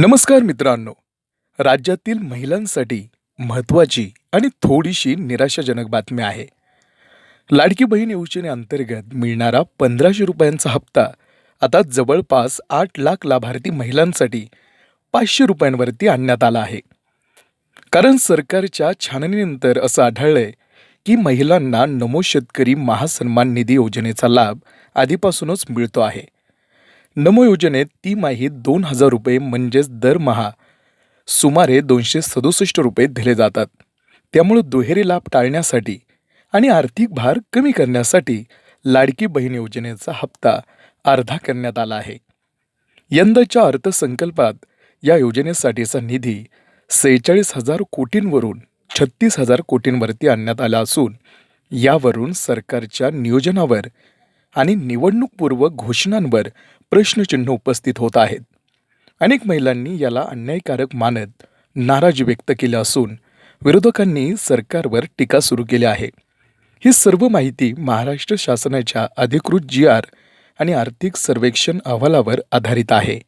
नमस्कार मित्रांनो. राज्यातील महिलांसाठी महत्त्वाची आणि थोडीशी निराशाजनक बातमी आहे. लाडकी बहीण योजनेअंतर्गत मिळणारा पंधराशे रुपयांचा हप्ता आता जवळपास आठ लाख लाभार्थी महिलांसाठी पाचशे रुपयांवरती आणण्यात आला आहे. कारण सरकारच्या छाननीनंतर असं आढळलंय की महिलांना नमो शेतकरी महासन्मान निधी योजनेचा लाभ आधीपासूनच मिळतो आहे. नमो योजनेत तिमाही दोन हजार रुपये म्हणजेच दरमहा सुमारे दोनशे सदुसष्ट रुपये दिले जातात. त्यामुळे दुहेरी लाभ टाळण्यासाठी आणि आर्थिक भार कमी करण्यासाठी लाडकी बहीण योजनेचा हप्ता अर्धा करण्यात आला आहे. यंदाच्या अर्थसंकल्पात या योजनेसाठीचा निधी सेहेचाळीस हजार कोटींवरून छत्तीस हजार कोटींवरती आणण्यात आला असून यावरून सरकारच्या नियोजनावर आणि निवडणूकपूर्व घोषणांवर प्रश्नचिन्ह उपस्थित होत आहेत. अनेक महिलांनी याला अन्यायकारक मानत नाराजी व्यक्त केली असून विरोधकांनी सरकारवर टीका सुरू केली आहे. ही सर्व माहिती महाराष्ट्र शासनाच्या अधिकृत जी आर आणि आर्थिक सर्वेक्षण अहवालावर आधारित आहे.